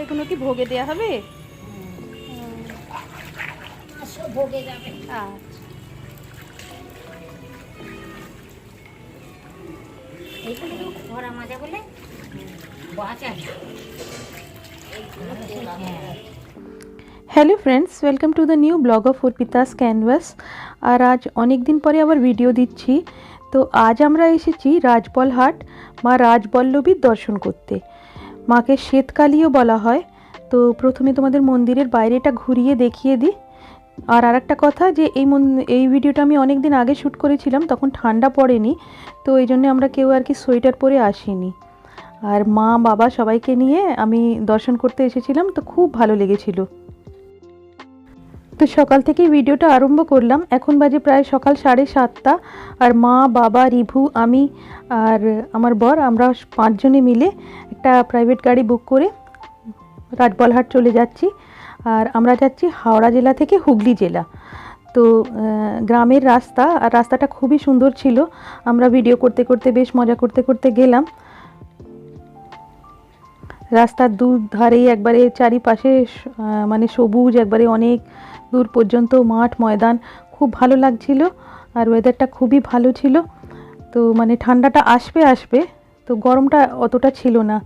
এগুলো কি ভোগে দেয়া হবে? ভোগে যাবে। আচ্ছা। এইগুলো তো খরা মাজা বলে বাঁচা না এইগুলো তোলা hello friends welcome to the new blog of Arpita's canvas আর আজ অনেক দিন পরে আবার ভিডিও দিচ্ছি। তো আজ আমরা এসেছি রাজবলহাট মা রাজবল্লভীর দর্শন করতে। মাকে শ্বেতকালীও বলা হয়। তো প্রথমে তোমাদের মন্দিরের বাইরেটা ঘুরিয়ে দেখিয়ে দিই। আর আরেকটা কথা যে এই এই ভিডিওটা আমি অনেক দিন আগে শ্যুট করেছিলাম, তখন ঠান্ডা পড়েনি। তো এই জন্য আমরা কেউ আর কি সোয়েটার পরে আসিনি। আর মা, বাবা সবাইকে নিয়ে আমি দর্শন করতে এসেছিলাম, তো খুব ভালো লেগেছিল। তো সকাল থেকেই ভিডিওটা আরম্ভ করলাম। এখন বাজে প্রায় সকাল সাড়ে সাতটা। আর মা, বাবা, রিভু, আমি আর আমার বর, আমরা পাঁচজনে মিলে একটা প্রাইভেট গাড়ি বুক করে রাজবলহাট চলে যাচ্ছি। আর আমরা যাচ্ছি হাওড়া জেলা থেকে হুগলি জেলা। তো গ্রামের রাস্তা, আর রাস্তাটা খুবই সুন্দর ছিল। আমরা ভিডিও করতে করতে বেশ মজা করতে করতে গেলাম। রাস্তার দু ধারেই একবারে চারিপাশে মানে সবুজ, একবারে অনেক দূর পর্যন্ত মাঠ, ময়দান খুব ভালো লাগছিল আর ওয়েদারটা খুবই ভালো ছিল। তো মানে ঠান্ডাটা আসবে আসবে। তো গরমটা অতটা ছিল না।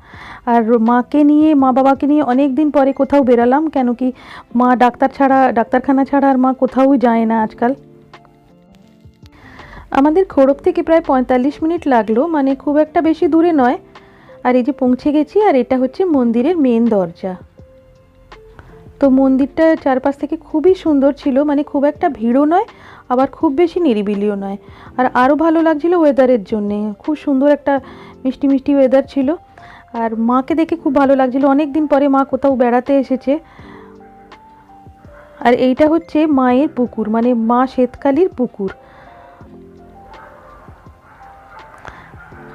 আর মাকে নিয়ে, মা বাবাকে নিয়ে অনেক দিন পরে কোথাও বেরালাম, কেন কি মা ডাক্তার ছাড়া, ডাক্তারখানা ছাড়া আর মা কোথাও যায় না আজকাল। আমাদের খড়ব থেকে প্রায় পঁয়তাল্লিশ মিনিট লাগল মানে খুব একটা বেশি দূরে নয়। আর এই যে পৌঁছে গেছি, আর এটা হচ্ছে মন্দিরের মেন দরজা। তো মন্দিরটা চারপাশ থেকে খুবই সুন্দর ছিল মানে খুব একটা ভিড়ও নয়, আবার খুব বেশি নিরিবিলিও নয়। আর আরও ভালো লাগছিল ওয়েদারের জন্যে, খুব সুন্দর একটা মিষ্টি মিষ্টি ওয়েদার ছিল। আর মাকে দেখে খুব ভালো লাগছিল অনেক দিন পরে মা কোথাও বেড়াতে এসেছে। আর এইটা হচ্ছে মায়ের পুকুর মানে মা শ্বেতকালীর পুকুর।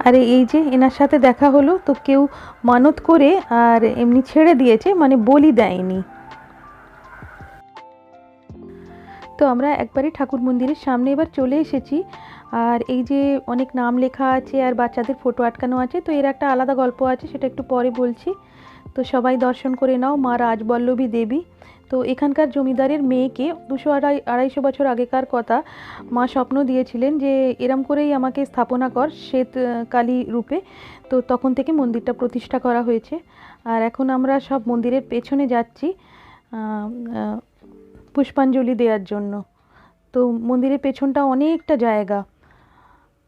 আর এই যে এনার সাথে দেখা হলো, তো কেউ মানত করে আর এমনি ছেড়ে দিয়েছে মানে বলি দেয়নি। তো আমরা একবারে ঠাকুর মন্দিরের সামনে এবার চলে এসেছি। আর এই যে অনেক নাম লেখা আছে আর বাচ্চাদের ফটো আটকানো আছে, তো এর একটা আলাদা গল্প আছে, সেটা একটু পরে বলছি। তো সবাই দর্শন করে নাও, মা রাজবল্লভী দেবী। তো এখানকার জমিদারের মেয়েকে দুশো আড়াই, আড়াইশো বছর আগেকার কথা মা স্বপ্ন দিয়েছিলেন যে এরম করেই আমাকে স্থাপনা কর শ্বেত কালী রূপে। তো তখন থেকে মন্দিরটা প্রতিষ্ঠা করা হয়েছে। আর এখন আমরা সব মন্দিরের পেছনে যাচ্ছি। পুষ্পাঞ্জলি দেওয়ার জন্য। তো মন্দিরের পেছনটা অনেকটা জায়গা।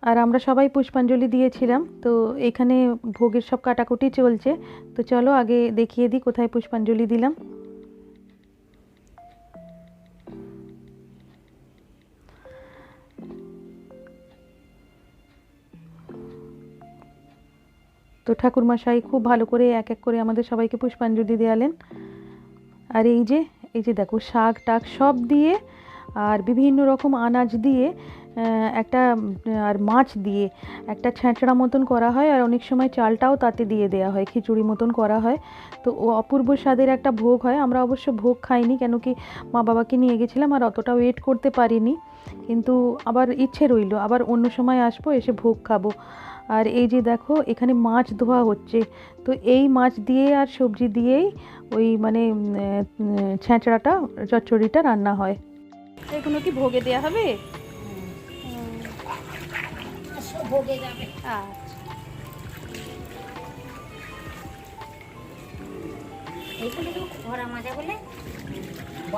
আর আমরা সবাই পুষ্পাঞ্জলি দিয়েছিলাম। তো এখানে ভোগের সব কাটাকুটি চলছে। তো চলো আগে দেখিয়ে দিই কোথায় পুষ্পাঞ্জলি দিলাম। তো ঠাকুরমশাই খুব ভালো করে এক এক করে আমাদের সবাইকে পুষ্পাঞ্জলি দেয়ালেন। আর এই যে এই যে দেখো শাক টাক সব দিয়ে আর বিভিন্ন রকম আনাজ দিয়ে একটা আর মাছ দিয়ে একটা ছ্যাঁচড়া মতন করা হয় আর অনেক সময় চালটাও তাতে দিয়ে দেওয়া হয়, খিচুড়ি মতন করা হয়। তো ও অপূর্ব স্বাদের একটা ভোগ হয়, আমরা অবশ্য ভোগ খাইনি কেন কি মা বাবাকে নিয়ে গেছিলাম আর অতটা ওয়েট করতে পারিনি। কিন্তু আবার ইচ্ছে রইল, আবার অন্য সময় আসব, এসে ভোগ খাব। আর এই যে দেখো, এখানে মাছ ধোয়া হচ্ছে। তো এই মাছ দিয়ে আর সবজি দিয়েই ওই মানে ছ্যাঁচড়াটা, চচ্চড়িটা রান্না হয়। এগুলো কি ভোগে দেওয়া হবে?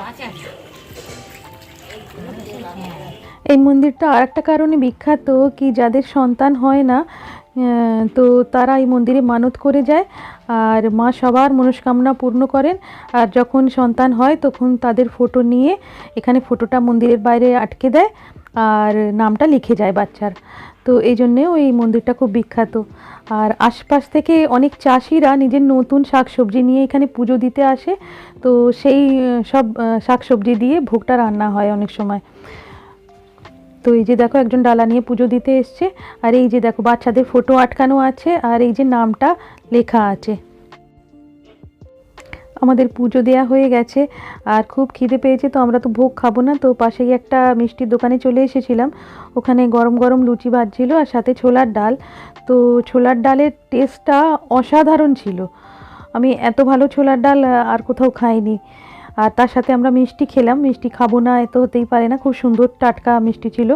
আচ্ছা এই মন্দিরটা আর একটা কারণে বিখ্যাত কি যাদের সন্তান হয় না তো তারা এই মন্দিরে মানত করে যায় আর মা সবার মনস্কামনা পূর্ণ করেন আর যখন সন্তান হয় তখন তাদের ফটো নিয়ে এখানে ফটোটা মন্দিরের বাইরে আটকে দেয় আর নামটা লিখে যায় বাচ্চার। তো এই জন্যে ওই মন্দিরটা খুব বিখ্যাত। আর আশপাশ থেকে অনেক চাষিরা নিজের নতুন শাকসবজি নিয়ে এখানে পুজো দিতে আসে। তো সেই সব শাক শাকসবজি দিয়ে ভোগটা রান্না হয় অনেক সময়। তো এই যে দেখো একজন ডালা নিয়ে পুজো দিতে এসছে। আর এই যে দেখো বাচ্চাদের ফটো আটকানো আছে। আর এই যে নামটা লেখা আছে। আমাদের পুজো দেয়া হয়ে গেছে। আর খুব খিদে পেয়েছে, তো আমরা তো ভোগ খাব না। তো পাশেই একটা মিষ্টির দোকানে চলে এসেছিলাম। ওখানে গরম গরম লুচি ভাজছিল আর সাথে ছোলার ডাল। তো ছোলার ডালের টেস্টটা অসাধারণ ছিল। আমি এত ভালো ছোলার ডাল আর কোথাও খাইনি। আর তার সাথে আমরা মিষ্টি খেলাম। মিষ্টি খাব না এত হতেই পারে না। খুব সুন্দর টাটকা মিষ্টি ছিল।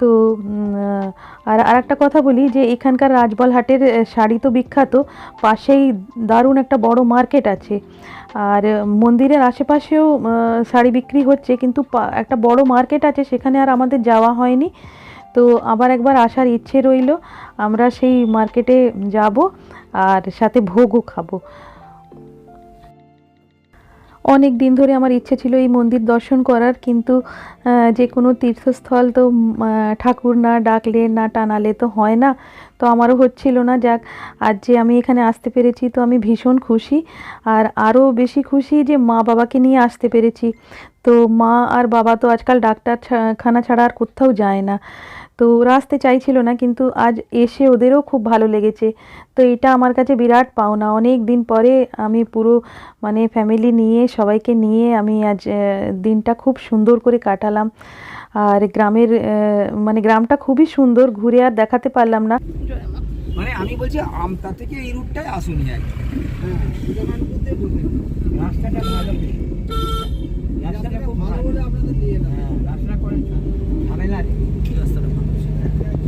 তো আর আর একটা কথা বলি যে এখানকার রাজবল হাটের শাড়ি তো বিখ্যাত, পাশেই দারুণ একটা বড় মার্কেট আছে। আর মন্দিরের আশেপাশেও শাড়ি বিক্রি হচ্ছে, কিন্তু একটা বড় মার্কেট আছে, সেখানে আর আমাদের যাওয়া হয়নি। তো আবার একবার আসার ইচ্ছে রইল, আমরা সেই মার্কেটে যাব, আর সাথে ভোগও খাব। অনেক দিন ধরে আমার ইচ্ছে ছিল এই মন্দির দর্শন করার, কিন্তু যে কোনো তীর্থস্থল তো ঠাকুর না ডাকলে না টানালে তো হয় না। তো আমারও হচ্ছিল না, যাক, আজ যে আমি এখানে আসতে পেরেছি তো আমি ভীষণ খুশি। আর আরও বেশি খুশি যে মা বাবাকে নিয়ে আসতে পেরেছি। তো মা আর বাবা তো আজকাল ডাক্তার খানা ছাড়া আর কোথাও যায় না। তো ওরা আসতে চাইছিল না, কিন্তু আজ এসে ওদেরও খুব ভালো লেগেছে। তো এটা আমার কাছে বিরাট পাওনা। অনেক দিন পরে আমি পুরো মানে ফ্যামিলি নিয়ে, সবাইকে নিয়ে আমি আজ দিনটা খুব সুন্দর করে কাটালাম। আর গ্রামের মানে গ্রামটা খুবই সুন্দর, ঘুরে আর দেখাতে পারলাম না। মানে আমি বলছি আমতা থেকে এই রুটটাই আসুনি আর রাস্তা করে ঝামেলা নেই রাস্তাটা ভালো